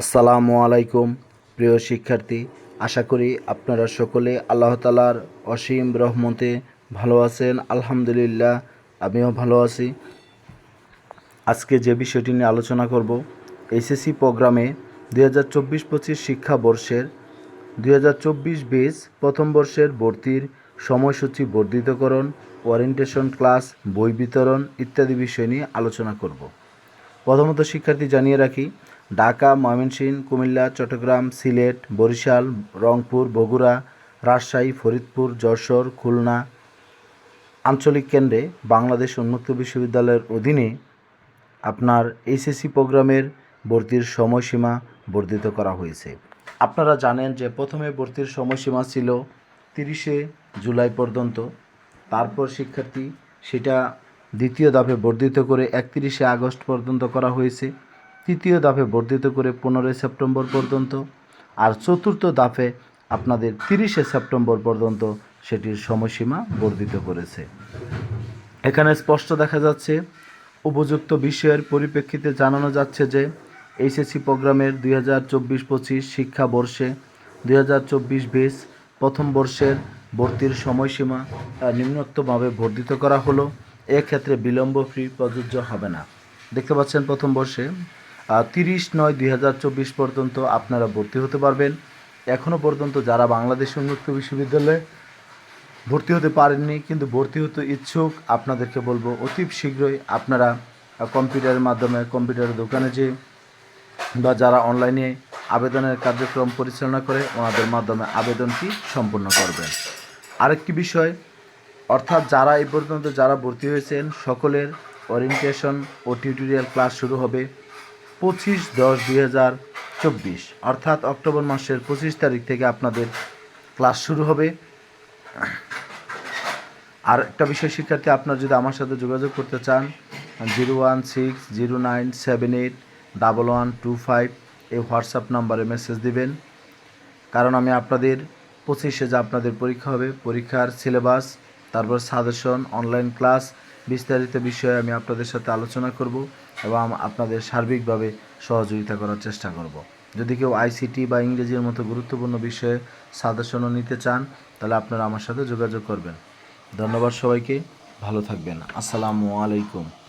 আসসালামু আলাইকুম, প্রিয় শিক্ষার্থী। আশা করি আপনারা সকলে আল্লাহ তালার অসীম রহমতে ভালো আছেন। আলহামদুলিল্লাহ, আমিও ভালো আছি। আজকে যে বিষয়টি নিয়ে আলোচনা করব, এসএসসি প্রোগ্রামে দুই হাজার চব্বিশ পঁচিশ শিক্ষাবর্ষের দুই হাজার চব্বিশ বিশ প্রথম বর্ষের ভর্তির সময়সূচি বর্ধিতকরণ, ওরিয়েন্টেশন ক্লাস, বই বিতরণ ইত্যাদি বিষয় নিয়ে আলোচনা করব। প্রথমত শিক্ষার্থী জানিয়ে রাখি ঢাকা, ময়মনসিংহ, কুমিল্লা, চট্টগ্রাম, সিলেট, বরিশাল, রংপুর, বগুড়া, রাজশাহী, ফরিদপুর, যশোর, খুলনা আঞ্চলিক কেন্দ্রে বাংলাদেশ উন্মুক্ত বিশ্ববিদ্যালয়ের অধীনে আপনার এইচএসসি প্রোগ্রামের ভর্তির সময়সীমা বর্ধিত করা হয়েছে। আপনারা জানেন যে প্রথমে ভর্তির সময়সীমা ছিল তিরিশে জুলাই পর্যন্ত। তারপর শিক্ষার্থী সেটা দ্বিতীয় ধাপে বর্ধিত করে একত্রিশে আগস্ট পর্যন্ত করা হয়েছে। তৃতীয় ধাপে বর্ধিত করে পনেরোই সেপ্টেম্বর পর্যন্ত আর চতুর্থ ধাপে আপনাদের তিরিশে সেপ্টেম্বর পর্যন্ত সেটির সময়সীমা বর্ধিত করেছে। এখানে স্পষ্ট দেখা যাচ্ছে, উপযুক্ত বিষয়ের পরিপ্রেক্ষিতে জানানো যাচ্ছে যে এইচএসসি প্রোগ্রামের দুই হাজার চব্বিশ পঁচিশ শিক্ষাবর্ষে দুই হাজার চব্বিশ বিশ প্রথম বর্ষের ভর্তির সময়সীমা নিম্নোক্তভাবে বর্ধিত করা হলো। এক্ষেত্রে বিলম্ব ফি প্রযোজ্য হবে না। দেখতে পাচ্ছেন প্রথম বর্ষে তিরিশ নয় দুই পর্যন্ত আপনারা ভর্তি হতে পারবেন। এখনও পর্যন্ত যারা বাংলাদেশ উন্মুক্ত বিশ্ববিদ্যালয়ে ভর্তি হতে পারেননি, কিন্তু ভর্তি হতে ইচ্ছুক, আপনাদেরকে বলব অতি শীঘ্রই আপনারা কম্পিউটারের মাধ্যমে কম্পিউটারের দোকানে যে বা যারা অনলাইনে আবেদনের কার্যক্রম পরিচালনা করে, ওনাদের মাধ্যমে আবেদনটি সম্পূর্ণ করবেন। আরেকটি বিষয়, অর্থাৎ যারা এই পর্যন্ত যারা ভর্তি হয়েছেন, সকলের ওরিয়েন্টেশন ও টিউটোরিয়াল ক্লাস শুরু হবে। পঁচিশ দশ দুই হাজার চব্বিশ। অর্থাৎ অক্টোবর মাসের পঁচিশ তারিখ থেকে আপনাদের ক্লাস শুরু হবে। আর একটা বিষয়, শিক্ষার্থী, আপনার যদি আমার সাথে যোগাযোগ করতে চান, zero one six, zero nine, seven eight, double one, two five, এই হোয়াটসঅ্যাপ নাম্বারে মেসেজ দিবেন। কারণ আমি আপনাদের পঁচিশে যে আপনাদের পরীক্ষা হবে, পরীক্ষার সিলেবাস, তারপর সাজেশন, অনলাইন ক্লাস, বিস্তারিত বিষয়ে আমি আপনাদের সাথে আলোচনা করব। এবং আপনাদের সার্বিকভাবে সহযোগিতা করার চেষ্টা করব। যদি কেউ আইসিটি বা ইংরেজির মতো গুরুত্বপূর্ণ বিষয়ে সাজেশনও নিতে চান, তাহলে আপনারা আমার সাথে যোগাযোগ করবেন। ধন্যবাদ সবাইকে। ভালো থাকবেন। আসসালামু আলাইকুম।